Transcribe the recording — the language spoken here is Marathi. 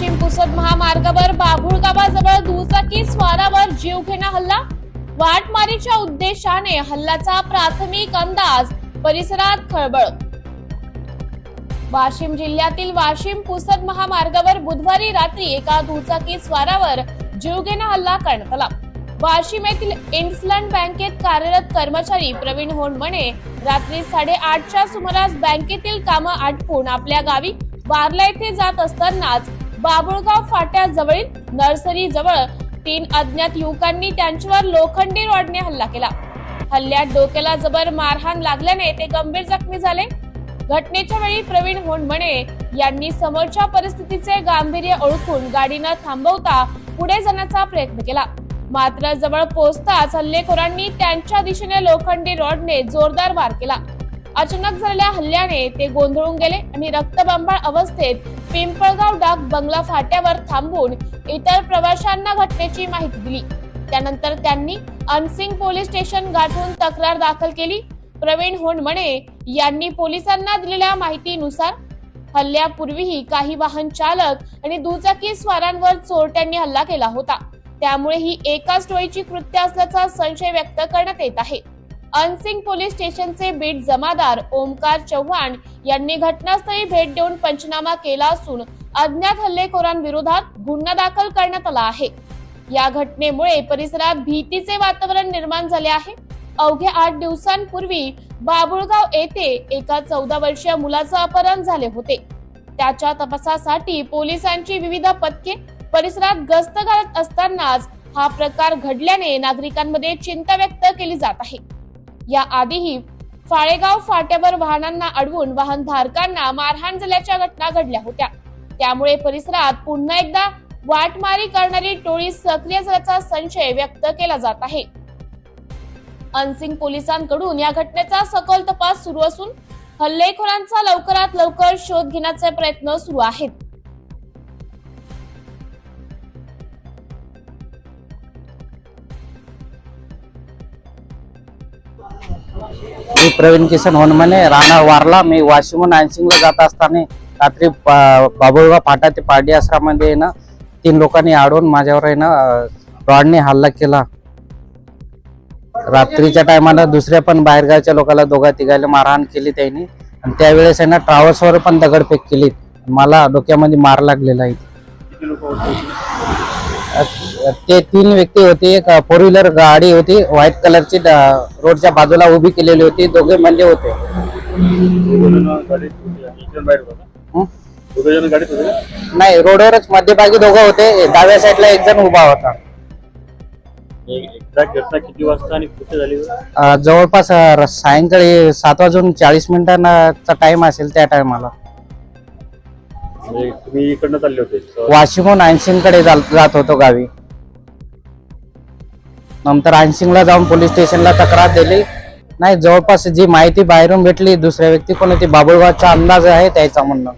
वाशिम पुसद महामार्गावर बाभुळ दुचाकी स्वारावर जीवघेणा हल्ला? वाटमारीच्या उद्देशाने हल्ल्याचा प्राथमिक अंदाज परिसरात खळबळ. वाशिम जिल्ह्यातील वाशिम पुसद महामार्गावर बुधवारी रात्री एका दुचाकी स्वारावर जीवघेणा हल्ला करण्यात आला. वाशिम येथील इंडसलँड बँकेत कार्यरत कर्मचारी प्रवीण होनमणे रात्री साडेआठच्या सुमारास बँकेतील कामं आटपून आपल्या गावी वारला येथे जात असतानाच बाबुळगाव फाट्याजवळील नर्सरी जवळ तीन अज्ञात युवकांनी त्यांच्यावर लोखंडी रॉडने हल्ला केला. हल्ल्यात डोक्याला जबर मारहाण लागल्याने ते गंभीर जखमी झाले. घटनेच्या वेळी प्रवीण होणमणे यांनी समोरच्या परिस्थितीचे गांभीर्य ओळखून गाडी न थांबवता पुढे जाण्याचा प्रयत्न केला. मात्र जवळ पोहोचताच हल्लेखोरांनी त्यांच्या दिशेने लोखंडी रॉडने जोरदार वार केला. अचानक झालेल्या हल्ल्याने ते गोंधळून गेले आणि रक्तबंबाळ अवस्थेत पिंपळगाव डाक बंगला फाट्यावर थांबून इतर प्रवाशांना घटनेची माहिती दिली. त्यानंतर त्यांनी अनसिंग पोलीस स्टेशन गाठून तक्रार दाखल केली. प्रवीण होनमणे यांनी पोलिसांना दिलेल्या माहितीनुसार हल्ल्यापूर्वीही काही वाहन चालक आणि दुचाकी स्वारांवर चोरट्यांनी हल्ला केला होता. त्यामुळे ही एकाच टोळीची कृत्य असल्याचा संशय व्यक्त करण्यात येत आहे. अनसिंग पोलीस स्टेशनचे बीट जमादार ओमकार चव्हाण यांनी घटनास्थळी भेट देऊन पंचनामा केला असून अज्ञात हल्लेखोरांविरोधात गुन्हा दाखल करण्यात आला आहे. या घटनेमुळे परिसरात भीतीचे वातावरण निर्माण झाले आहे. अवघ्या आठ दिवसांपूर्वी बाबुळगाव येथे एका चौदा वर्षीय मुलाचं अपहरण झाले होते. त्याच्या तपासासाठी पोलिसांची विविध पथके परिसरात गस्त घालत असतानाच हा प्रकार घडल्याने नागरिकांमध्ये चिंता व्यक्त केली जात आहे. या आधीही फाळेगाव फाट्यावर वाहनांना अडवून वाहन धारकांना मारहाण झाल्याच्या घटना घडल्या होत्या. त्यामुळे परिसरात पुन्हा एकदा वाटमारी करणारी टोळी सक्रिय झाल्याचा संशय व्यक्त केला जात आहे. अनसिंग पोलिसांकडून या घटनेचा सखोल तपास सुरू असून हल्लेखोरांचा लवकरात लवकर शोध घेण्याचे प्रयत्न सुरू आहेत. मी प्रवीण किसन होनमने राहणार वारला. मी वाशिमहून नानसिंगला जात असताना रात्री बाबुळगाव फाटा ते आश्रमामध्ये आहे ना तीन लोकांनी अडवून माझ्यावर आहे ना रॉडने हल्ला केला. रात्रीच्या टायमाला दुसऱ्या पण बाहेरगावच्या लोकांना दोघा तिघायला मारहाण केली त्यांनी. आणि त्यावेळेस आहे ना ट्रॅव्हल्सवर पण दगडफेक केली. मला डोक्यामध्ये मार लागलेला आहे. ते तीन व्यक्ती होते एक फोर व्हीलर गाडी होती व्हाईट कलरची रोडच्या बाजूला उभी केलेली होती दोघे मल्ले होते? नाही रोडवरच मध्यभागी दोघं होते डाव्या साईडला एक जण उभा होता एक्झॅक्ट घटना किती वाजता आणि कुठे झाली होती? अ, जवळपास सायंकाळी सात वाजून चाळीस मिनिटांचा टाइम असेल त्या टायमाला म्हणजे तुम्ही इकडनं चालले होते वाशिमहून ऐंशीकडे जात होतो गावी नंतर ऐंशीला जाऊन पोलीस स्टेशनला तक्रार दिली. नाही जवळपास जी माहिती बाहेरून भेटली दुसऱ्या व्यक्ती कोणी ती बाबुळगावचा अंदाज आहे त्याचा म्हणणं.